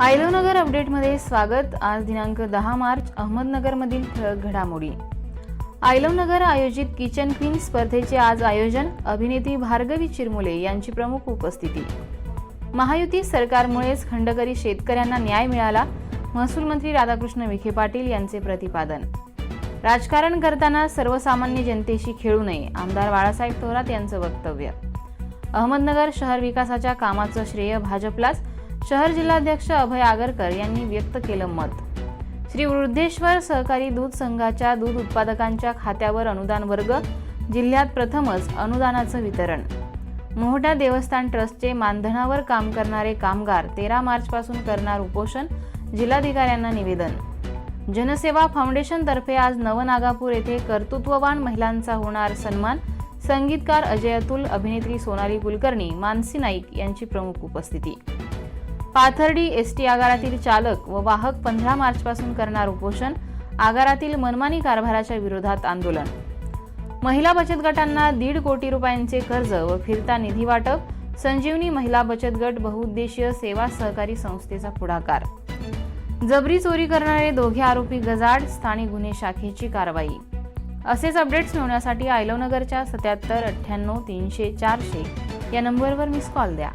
आयलोनगर अपडेटमध्ये स्वागत. आज दिनांक दहा मार्च अहमदनगरमधील ठळक घडामोडी. आयलोनगर आयोजित किचन क्वीन स्पर्धेचे आज आयोजन अभिनेत्री भार्गवी चिरमुले यांची प्रमुख उपस्थिती. महायुती सरकारमुळेच खंडकरी शेतकऱ्यांना न्याय मिळाला महसूल मंत्री राधाकृष्ण विखे पाटील यांचे प्रतिपादन. राजकारण करताना सर्वसामान्य जनतेशी खेळू नये आमदार बाळासाहेब थोरात यांचं वक्तव्य. अहमदनगर शहर विकासाच्या कामाचं श्रेय भाजपलाच शहर जिल्हाध्यक्ष अभय आगरकर यांनी व्यक्त केलं मत. श्री वृद्धेश्वर सहकारी दूध संघाच्या दूध उत्पादकांच्या खात्यावर अनुदान वर्ग जिल्ह्यात प्रथमच अनुदानाचं वितरण. मोहटा देवस्थान ट्रस्टचे मानधनावर काम करणारे कामगार तेरा मार्चपासून करणार उपोषण जिल्हाधिकाऱ्यांना निवेदन. जनसेवा फाउंडेशनतर्फे आज नवनागापूर येथे कर्तृत्ववान महिलांचा होणार सन्मान. संगीतकार अजय अतुल अभिनेत्री सोनाली कुलकर्णी मानसी नाईक यांची प्रमुख उपस्थिती. पाथर्डी एस टी आगारातील चालक व वाहक पंधरा मार्चपासून करणार उपोषण आगारातील मनमानी कारभाराच्या विरोधात आंदोलन. महिला बचत गटांना दीड कोटी रुपयांचे कर्ज व फिरता निधी वाटप संजीवनी महिला बचत गट बहुउद्देशीय सेवा सहकारी संस्थेचा पुढाकार. जबरी चोरी करणारे दोघे आरोपी गजाड स्थानिक गुन्हे शाखेची कारवाई. असेच अपडेट्स मिळवण्यासाठी आयलोनगरच्या सत्याहत्तर अठ्ठ्याण्णव तीनशे चारशे या नंबरवर मिस कॉल द्या.